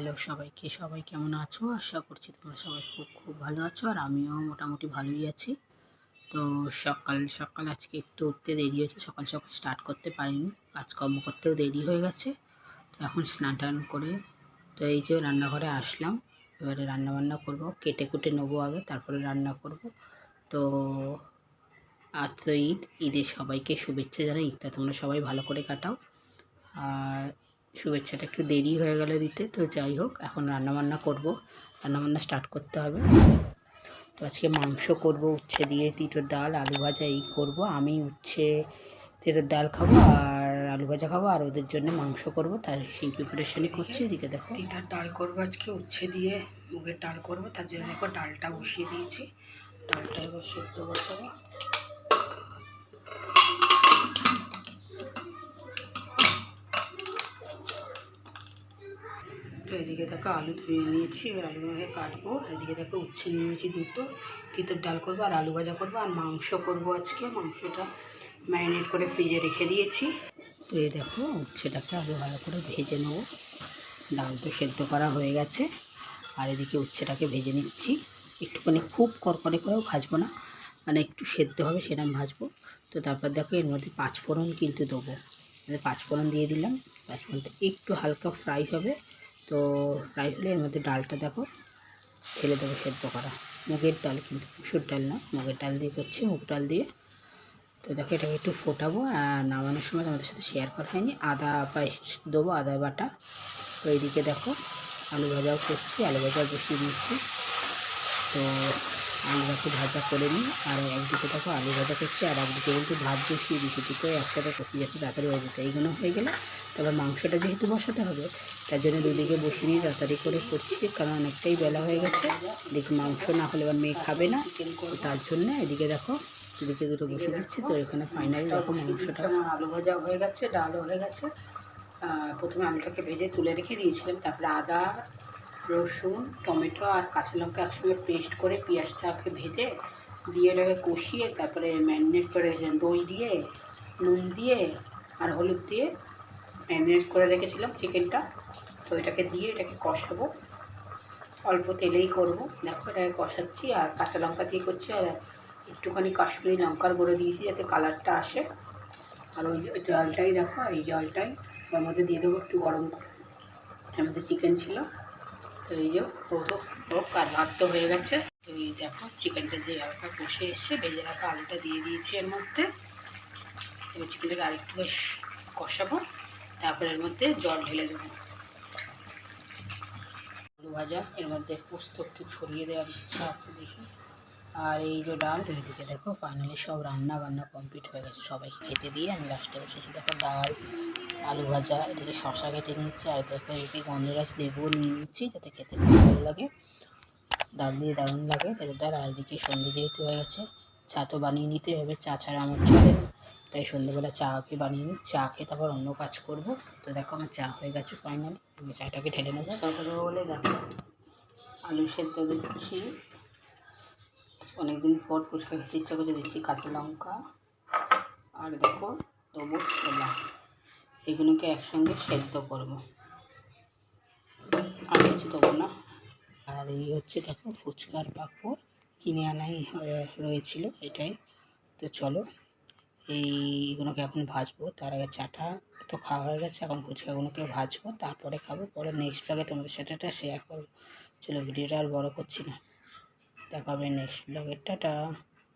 Hello সবাইকে, সবাই কেমন আছো? আশা করছি তোমরা সবাই খুব খুব ভালো আছো আর আমিও মোটামুটি ভালোই আছি। তো সকাল সকাল আজকে একটু উঠতে দেরি হয়েছে, সকাল সকাল স্টার্ট করতে পারিনি, কাজকর্ম করতেও দেরি হয়ে গেছে। তো এখন স্নান টান করে, তো এই যে রান্নাঘরে আসলাম, এবারে রান্না বান্না করব, কেটে কুটে নেব আগে, তারপরে রান্না করব। তো আজ তো ঈদ ঈদের সবাইকে শুভেচ্ছা জানাই ঈদটা তোমরা সবাই ভালো করে কাটাও। আর শুভেচ্ছাটা একটু দেরি হয়ে গেল দিতে তো যাই হোক এখন রান্নাবান্না করব। রান্নাবান্না স্টার্ট করতে হবে। তো আজকে মাংস করব উচ্ছে দিয়ে তিটোর ডাল আলু ভাজা এই করব। আমি উচ্ছে তিটোর ডাল খাব আর আলু ভাজা খাব আর ওদের জন্য মাংস করব। তার সেই প্রিপারেশনই করছি এদিকে দেখো। তিতার ডাল করব আজকে উচ্ছে দিয়ে মুগের ডাল করব। তার জন্য দেখো ডালটা বসিয়ে দিয়েছি। ডালটা এবার সেদ্ধ বসাবো। তো এদিকে দেখো আলু ধুয়ে নিয়েছি, এবার আলু আলুগুলোকে কাটবো। এদিকে দেখো উচ্ছে নিয়েছি দুটো, তিতর ডাল করব আর আলু ভাজা করব আর মাংস করব আজকে। মাংসটা ম্যারিনেট করে ফ্রিজে রেখে দিয়েছি। তো এই দেখো উচ্ছেটাকে আলু ভালো করে ভেজে নেব। ডাল তো সেদ্ধ করা হয়ে গেছে, আর এদিকে উচ্ছেটাকে ভেজে নিচ্ছি। একটুখানি খুব করকরে করেও ভাজবো না মানে একটু সেদ্ধ হবে সেরকম ভাজবো। তো তারপর দেখো এর মধ্যে পাঁচফোড়ন কিন্তু দেবো। পাঁচফোড়ন দিয়ে দিলাম, পাঁচফোড়নটা একটু হালকা ফ্রাই হবে। তো রাইফেলের মধ্যে ডালটা দেখো ফেলে দেবো সেদ্ধ করা। মুগের ডাল কিন্তু মুসুর ডাল না, মুগের ডাল দিয়ে করছি, মুগ ডাল দিয়ে। তো দেখো এটাকে একটু ফোটাবো, আর নামানোর সময় তোমাদের সাথে শেয়ার করা হয়নি। আদা পায়েস দেবো, আদা বাটা। তো এইদিকে দেখো, আলু ভাজাও করছি, আলু ভাজাও বসিয়ে দিচ্ছি তো আলুটাকে ভাজা করে নিই, আর একদিকে দেখো আলু ভাজা করছি, আর একদিকে কিন্তু ভাত বসিয়ে দিচ্ছি একসাথে কষি যাচ্ছে, তাড়াতাড়ি হয়ে যেতে এইগুলো হয়ে গেলে তবে মাংসটা যেহেতু বসাতে হবে, তার জন্য দুদিকে বসিয়ে নিয়ে তাড়াতাড়ি করে করছি, কারণ অনেকটাই বেলা হয়ে গেছে দেখি মাংস না হলে এবার মেয়ে খাবে না তার জন্য এদিকে দেখো এদিকে দুটো বসে দিচ্ছি, তো এখানে ফাইনালি দেখো মাংসটা আলু ভাজা হয়ে গেছে, ডালও হয়ে গেছে প্রথমে আলুটাকে ভেজে তুলে রেখে দিয়েছিলাম, তারপরে আদা রসুন, টমেটো আর কাঁচা লঙ্কা একসঙ্গে পেস্ট করে পেঁয়াজটাকে ভেজে দিয়ে এটাকে কষিয়ে তারপরে ম্যারিনেট করে দই দিয়ে, নুন দিয়ে আর হলুদ দিয়ে ম্যারিনেট করে রেখেছিলাম চিকেনটা। তো এটাকে দিয়ে এটাকে কষাবো। অল্প তেলেই করব। দেখো এটাকে কষাচ্ছি আর কাঁচা লঙ্কা দিয়ে করছি আর একটুখানি কাশ্মীরি লঙ্কার গুঁড়ো দিয়েছি যাতে কালারটা আসে। আর ওই জলটাই দেখো, এই জলটাই ওর মধ্যে দিয়ে দেবো একটু গরম করে। এর মধ্যে চিকেন ছিল। এই যে ভাত তো হয়ে গেছে। তো এই দেখো চিকেনটা যে হালকা বসে এসছে, ভেজে রাখা আলুটা দিয়ে দিয়েছি এর মধ্যে। এবার চিকেনটাকে আরেকটু বেশ কষাবো, তারপরে এর মধ্যে জল ঢেলে দেবো। আলু ভাজা, এর মধ্যে পোস্ত একটু ছড়িয়ে দেওয়ার ইচ্ছা আছে দেখি। আর এই যে ডাল, তো এদিকে দেখো ফাইনালি সব রান্না বান্না কমপ্লিট হয়ে গেছে। সবাইকে খেতে দিয়ে আমি লাস্টে বসেছি। দেখো ডাল, আলু ভাজা, এদিকে শশা কেটে নিচ্ছি, আর দেখো এদিকে গন্ধরাজ লেবুও নিয়ে নিচ্ছি যাতে খেতে ভালো লাগে। ডাল দিয়ে দারুণ লাগে। তাদের ডাল, আর এদিকে সন্ধ্যে যেহেতু হয়ে গেছে, চা তো বানিয়ে নিতে হবে। চা ছাড়া আমার চলে না। তাই সন্ধ্যেবেলা চাকে বানিয়ে নিই। চা খেয়ে তারপর অন্য কাজ করব। তো দেখো আমার চা হয়ে গেছে ফাইনালি আমি চাটাকে ঢেলে নেব। তারপরে বলে দেখো। আলু সেদ্ধ দিচ্ছি। অনেকদিন পর ফুচকা খেতে ইচ্ছা করে দিচ্ছি কাঁচা লঙ্কা। আর দেখো, দেবো ছোলা। এগুলোকে একসঙ্গে সেদ্ধ করব। আর কিছু দেবো না। আর এই হচ্ছে দেখো ফুচকার পাঁপড়। কিনে আনাই রয়েছিল এটাই। তো চলো, এইগুলোকে এখন ভাজবো। তার আগে চাটা তো খাওয়া হয়ে গেছে, এখন ফুচকাগুলোকে ভাজবো। তারপরে খাব। পরে নেক্সট ব্লগে তোমাদের সাথে এটা শেয়ার করব। চলো, ভিডিওটা আর বড়ো করছি না। দেখা হবে নেক্সট ব্লগের টাটা